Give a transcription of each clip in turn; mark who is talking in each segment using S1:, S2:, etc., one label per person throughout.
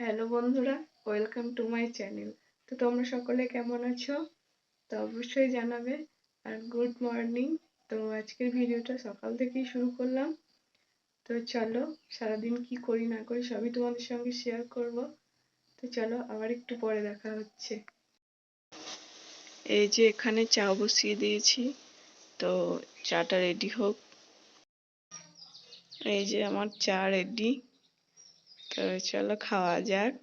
S1: Hello বন্ধুরা welcome to my channel তো তোমরা সকলে কেমন আছো? তো অবশ্যই জানাবে। আর গুড মর্নিং তো আজকের ভিডিওটা সকাল থেকেই শুরু করলাম। তো চলো, সারাদিন কি করি না করি সবই তোমাদের সঙ্গে শেয়ার করব। তো চলো, আবার একটু পরে দেখা হচ্ছে। এই যে এখানে চা বসিয়ে দিয়েছি। তো চাটা রেডি হোক। এই যে আমার চা রেডি তো চলো খাওয়া যাক।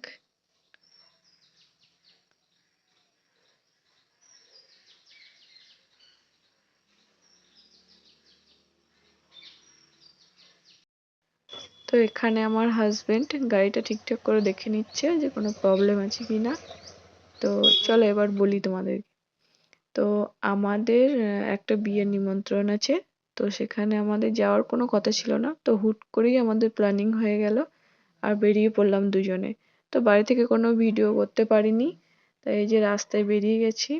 S1: তো এখানে আমার হাজবেন্ড গাড়িটা ঠিকঠাক করে দেখে নিচ্ছে যে কোনো প্রবলেম আছে কি না তো চলো এবার বলি তোমাদের তো আমাদের একটা বিয়ের নিমন্ত্রণ আছে। তো সেখানে আমাদের যাওয়ার কোনো কথা ছিল না। তো হুট করেই আমাদের প্ল্যানিং হয়ে গেল। আর বেরিয়ে পড়লাম দুজনে। তো বাড়ি থেকে কোনো ভিডিও করতে পারিনি, তাই এই যে রাস্তায় বেরিয়ে গেছি।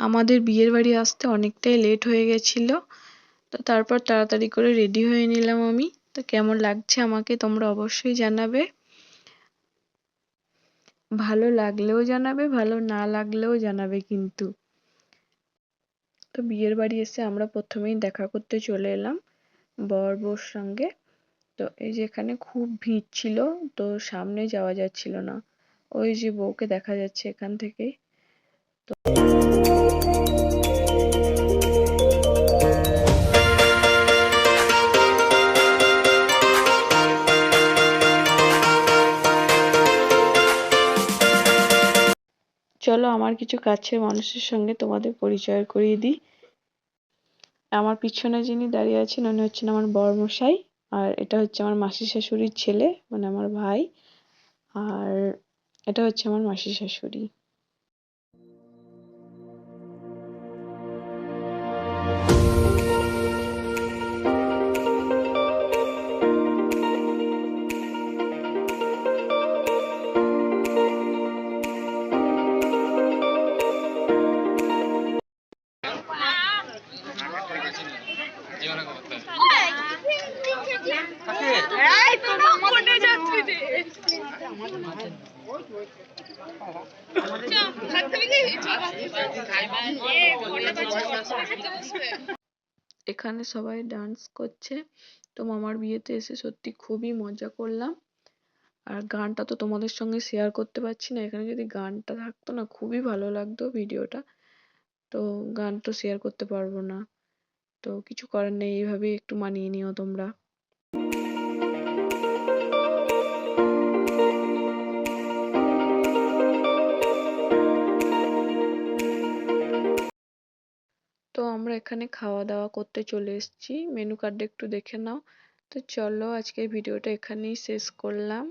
S1: আমাদের বিয়ের বাড়ি আসতে অনেকটাই লেট হয়ে গেছিল। তো তারপর তাড়াতাড়ি করে রেডি হয়ে নিলাম আমি। তো কেমন লাগছে আমাকে তোমরা অবশ্যই জানাবে। ভালো লাগলেও জানাবে, ভালো না লাগলেও জানাবে কিন্তু। তো বিয়ের বাড়ি এসে আমরা প্রথমেই দেখা করতে চলে এলাম বর বউর সঙ্গে। তো এই যে এখানে খুব ভিড় ছিল, তো সামনে যাওয়া যাচ্ছিল না। ওই যে বউকে দেখা যাচ্ছে এখান থেকেই। তো চলো আমার কিছু কাছের মানুষের সঙ্গে তোমাদের পরিচয় করিয়ে দিই। আমার পিছনে যিনি দাঁড়িয়ে আছেন, উনি হচ্ছেন আমার বরমশাই, আর এটা হচ্ছে আমার মাসি শাশুড়ির ছেলে মানে আমার ভাই, আর এটা হচ্ছে আমার মাসি শাশুড়ি। এখানে সবাই ডান্স করছে। তো মামার বিয়েতে এসে সত্যি খুবই মজা করলাম। আর গানটা তো তোমাদের সঙ্গে শেয়ার করতে পারছি না। এখানে যদি গানটা থাকতো না, খুবই ভালো লাগতো ভিডিওটা। তো গান তো শেয়ার করতে পারব না। তো কিছু করার নেই এইভাবেই একটু মানিয়ে নিও তোমরা। তো আমরা এখানে খাওয়া দাওয়া করতে চলে এসেছি। মেনু কার্ডটা একটু দেখে নাও। তো চলো আজকের ভিডিওটা এখানেই শেষ করলাম।